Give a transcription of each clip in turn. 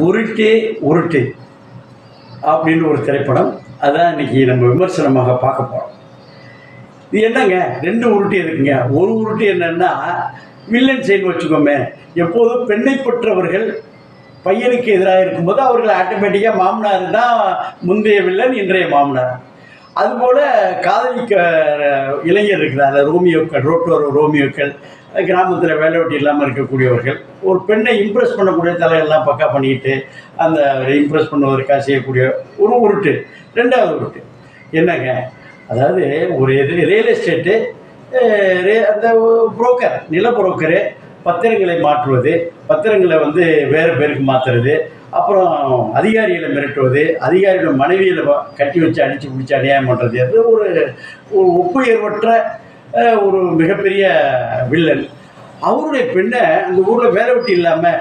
உருட்டு உருட்டு அப்படின்னு ஒரு திரைப்படம். அதான் இன்னைக்கு நம்ம விமர்சனமாக பார்க்க போகிறோம் இது என்னங்க? ரெண்டு உருட்டு இருக்குங்க ஒரு உருட்டு என்னன்னா வில்லன் சைடு வச்சுக்கோமே. எப்போதும் பெண்ணை பெற்றவர்கள் பையனுக்கு எதிராக இருக்கும்போது அவர்கள் ஆட்டோமேட்டிக்காக மாமனார் தான் முந்தைய வில்லன் இன்றைய மாமனார். அதுபோல் காதலிக்க இளைஞர் இருக்கிறார் ரோமியோக்கள் ரோட்டோரோ ரோமியோக்கள் கிராமத்தில் வேலை வெட்டி இல்லாமல் இருக்கக்கூடியவர்கள் ஒரு பெண்ணை இம்ப்ரெஸ் பண்ணக்கூடிய தலையெல்லாம் பக்கா பண்ணிக்கிட்டு அந்த இம்ப்ரெஸ் பண்ணுவதற்காக செய்யக்கூடிய ஒரு உருட்டு ரெண்டாவது உருட்டு. என்னங்க? அதாவது ஒரு இது ரியல் எஸ்டேட்டு ரே- அந்த புரோக்கர் நில புரோக்கரு பத்திரங்களை மாற்றுவது பத்திரங்களை வந்து வேறு பேருக்கு மாற்றுறது அப்புறம் அதிகாரிகளை மிரட்டுவது அதிகாரிகளை மனைவியில் கட்டி வச்சு அடித்து பிடிச்சி அநியாயம் பண்ணுறது அது ஒரு ஒரு ஒப்புயர்வற்ற ஒரு மிகப்பெரிய வில்லன். அவருடைய பெண்ணை அந்த ஊரில் வேலை வெட்டி இல்லாமல்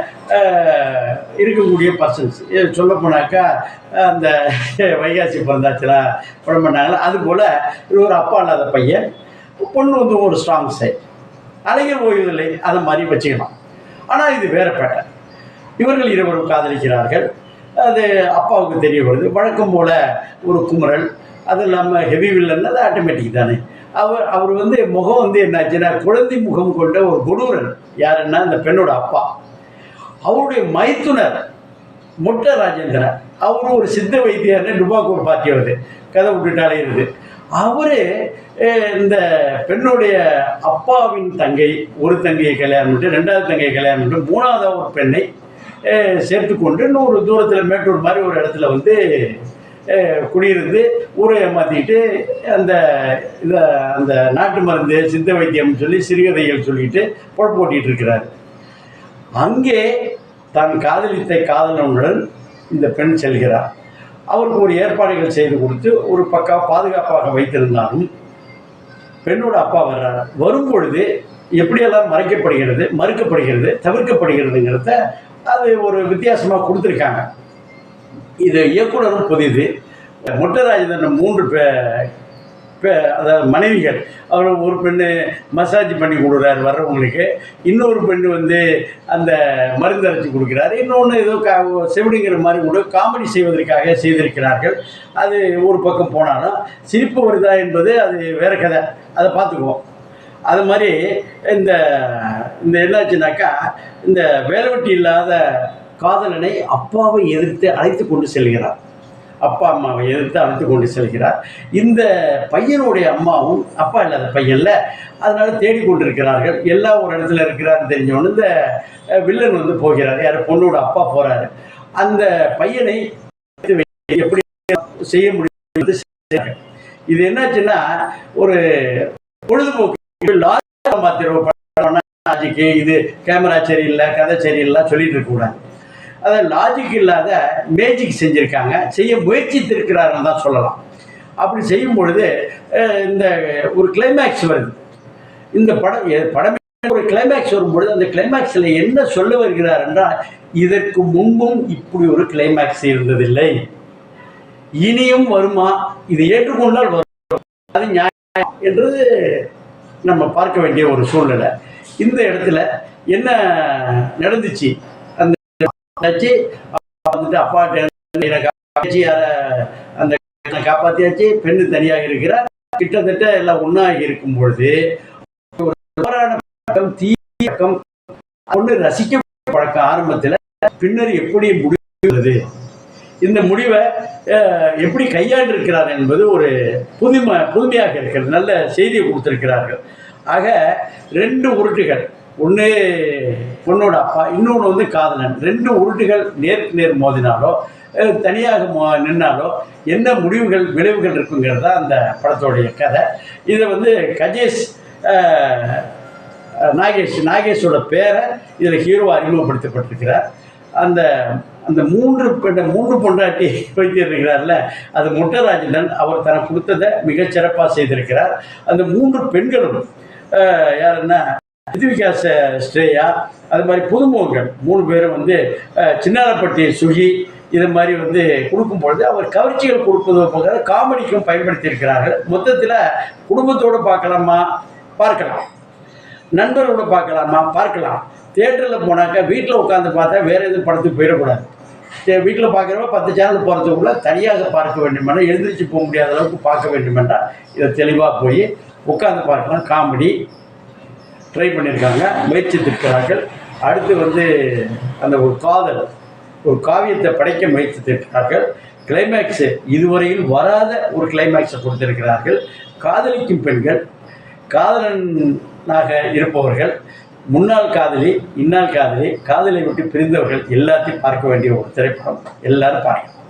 இருக்கக்கூடிய பர்சன்ஸ் சொல்ல போனாக்கா அந்த வைகாசி பிறந்தாச்சுல படம் பண்ணாங்களா? அதுபோல் இது ஒரு அப்பா இல்லாத பையன் பொண்ணு வந்து ஒரு ஸ்ட்ராங் சைட் அழகிய ஓய்வதில்லை அதை மாதிரி வச்சுக்கலாம். ஆனால் இது வேற பேட்டர் இவர்கள் இருவரும் காதலிக்கிறார்கள். அது அப்பாவுக்கு தெரிய வருது. வழக்கம் போல் ஒரு குமரல் அது இல்லாமல் ஹெவி வில்லன் அது ஆட்டோமேட்டிக் தானே. அவர் அவர் வந்து முகம் வந்து என்னாச்சுன்னா குழந்தை முகம் கொண்ட ஒரு கொடூரன். யாருன்னா அந்த பெண்ணோட அப்பா. அவருடைய மைத்துனர் முட்ட ராஜேந்திரன் அவரும் ஒரு சித்த வைத்தியர்னு டுபாக்கூர் பார்ட்டி கதை விட்டுட்டாலே இருக்குது அவர் இந்த பெண்ணுடைய அப்பாவின் தங்கை ஒரு தங்கையை கல்யாணம் பண்ணிட்டு ரெண்டாவது தங்கையை கல்யாணம் பண்ணிட்டு மூணாவது ஒரு பெண்ணை சேர்த்து சேர்த்துக்கொண்டு இன்னொரு தூரத்தில் மேட்டூர் மாதிரி ஒரு இடத்துல வந்து குடியிருந்து ஊரை ஏமாற்றிட்டு அந்த இதை அந்த நாட்டு மருந்து சித்த வைத்தியம்னு சொல்லி சிறுகதைகள் சொல்லிட்டு பொழப்பு ஓட்டிகிட்டு இருக்கிறார். அங்கே தான் காதலித்த காதலனுடன் இந்த பெண் செல்கிறார். அவருக்கு ஒரு ஏற்பாடுகள் செய்து கொடுத்து ஒரு பக்கா பாதுகாப்பாக வைத்திருந்தாலும் பெண்ணோட அப்பா வர்றார். வரும்பொழுது எப்படியெல்லாம் மறைக்கப்படுகிறது மறுக்கப்படுகிறது தவிர்க்கப்படுகிறதுங்கிறத அது ஒரு வித்தியாசமாக கொடுத்துருக்காங்க. இது இயக்குனரும் புதிது. முட்டராஜன் மூன்று பே பே அதாவது மனைவிகள். அவர் ஒரு பெண்ணு மசாஜ் பண்ணி கொடுக்குறாரு வர்றவங்களுக்கு. இன்னொரு பெண்ணு வந்து அந்த மருந்து அரைச்சி கொடுக்குறாரு. இன்னொன்று ஏதோ கா செவிடுங்கிற மாதிரி கூட காமெடி செய்வதற்காக செய்திருக்கிறார்கள். அது ஒரு பக்கம் போனாலும் சிரிப்பு வருதா என்பது அது வேற கதை. அதை பார்த்துக்குவோம். அது மாதிரி இந்த இந்த என்னாச்சுனாக்கா இந்த வேலைவெட்டி இல்லாத காதலனை அப்பாவை எதிர்த்து அழைத்து கொண்டு செல்கிறார். அப்பா அம்மாவை எதிர்த்து அழைத்து கொண்டு செல்கிறார். இந்த பையனுடைய அம்மாவும் அப்பா இல்லாத பையன்ல அதனால தேடிக்கொண்டிருக்கிறார்கள் எல்லா ஒரு இடத்துல இருக்கிறாருன்னு தெரிஞ்சவொன்னு இந்த வில்லன் வந்து போகிறார். யார்? பொண்ணோட அப்பா போறாரு. அந்த பையனை எப்படி செய்ய முடியும் இது என்னாச்சுன்னா ஒரு பொழுதுபோக்கு லாஜிக்கு இது கேமரா சரியில்லை கதை சரியில்லை சொல்லிட்டு இருக்கக்கூடாது அதை லாஜிக் இல்லாத மேஜிக் செஞ்சுருக்காங்க. செய்ய முயற்சித்திருக்கிறாருன்னு தான் சொல்லலாம். அப்படி செய்யும் பொழுது இந்த ஒரு கிளைமேக்ஸ் வருது. இந்த படம் எ- படமே ஒரு கிளைமேக்ஸ் வரும்பொழுது அந்த கிளைமேக்ஸில் என்ன சொல்ல வருகிறார் என்றால் இதற்கு முன்பும் இப்படி ஒரு கிளைமேக்ஸ் இருந்ததில்லை. இனியும் வருமா? இது ஏற்றுக்கொண்டால் வரும். அது நியாயம் என்றது நம்ம பார்க்க வேண்டிய ஒரு சூழ்நிலை. இந்த இடத்துல என்ன நடந்துச்சு? வச்சு வந்துட்டு அப்பா வந்துட்டு அப்பாட்ட அந்த காப்பாத்தியாச்சு பெண்ணு தனியாக இருக்கிறார். கிட்டத்தட்ட எல்லாம் ஒன்றாகி இருக்கும் பொழுது ஒரு தவறான ஒன்று ரசிக்க பழக்க ஆரம்பத்தில் பின்னர் எப்படி முடிவுறது? இந்த முடிவை அஹ், எப்படி கையாண்டிருக்கிறார் என்பது ஒரு புதுமை புதுமையாக இருக்கிறது நல்ல செய்தியை கொடுத்திருக்கிறார்கள். ஆக ரெண்டு உருட்டுகள். ஒன்று பொண்ணோட அப்பா இன்னொன்று வந்து காதலன். ரெண்டு உருட்டுகள் நேருக்கு நேர் மோதினாலோ தனியாக மோ நின்னாலோ என்ன முடிவுகள் விளைவுகள் இருக்குங்கிறது தான் அந்த படத்தோடைய கதை. இதை வந்து கஜேஷ் நாகேஷ் நாகேஷோட பேரை இதில் ஹீரோ அறிமுகப்படுத்தப்பட்டிருக்கிறார். அந்த அந்த மூன்று பெண்ண மூன்று பொண்டாட்டி வைத்திருக்கிறார்ல அது முட்டராஜன் அவர் தனக்கு கொடுத்ததை மிகச்சிறப்பாக செய்திருக்கிறார். அந்த மூன்று பெண்களும் யாருன்னா ரித்விகாச ஸ்ரேயா அது மாதிரி புதுமுகங்கள். மூணு பேரும் வந்து சின்னாரப்பட்டி சுகி இது மாதிரி வந்து கொடுக்கும் பொழுது அவர் கவர்ச்சிகள் கொடுப்பது போக காமெடிக்கும் பயன்படுத்தியிருக்கிறார்கள். மொத்தத்தில் குடும்பத்தோடு பார்க்கலாமா? பார்க்கலாம். நண்பரோட பார்க்கலாமா? பார்க்கலாம். தேட்டரில் போனாக்கா வீட்டில் உட்காந்து பார்த்தா வேறு எதுவும் படத்துக்கு போயிடக்கூடாது. வீட்டில் பார்க்குறப்ப பத்து சேனல் போகிறதுக்குள்ள தனியாக பார்க்க வேண்டுமென்றால் எழுந்திரிச்சு போக முடியாத அளவுக்கு பார்க்க வேண்டுமென்றால் இதை தெளிவாக போய் உட்காந்து பார்க்கலாம். காமெடி ட்ரை பண்ணியிருக்காங்க முயற்சித்திருக்கிறார்கள். அடுத்து வந்து அந்த ஒரு காதல் ஒரு காவியத்தை படைக்க முயற்சித்திருக்கிறார்கள். கிளைமேக்ஸு இதுவரையில் வராத ஒரு கிளைமேக்ஸை கொடுத்திருக்கிறார்கள். காதலிக்கும் பெண்கள் காதலனாக இருப்பவர்கள் முன்னாள் காதலி இன்னாள் காதலி காதலை விட்டு பிரிந்தவர்கள் எல்லாத்தையும் பார்க்க வேண்டிய ஒரு திரைப்படம். எல்லாரும் பார்க்கணும்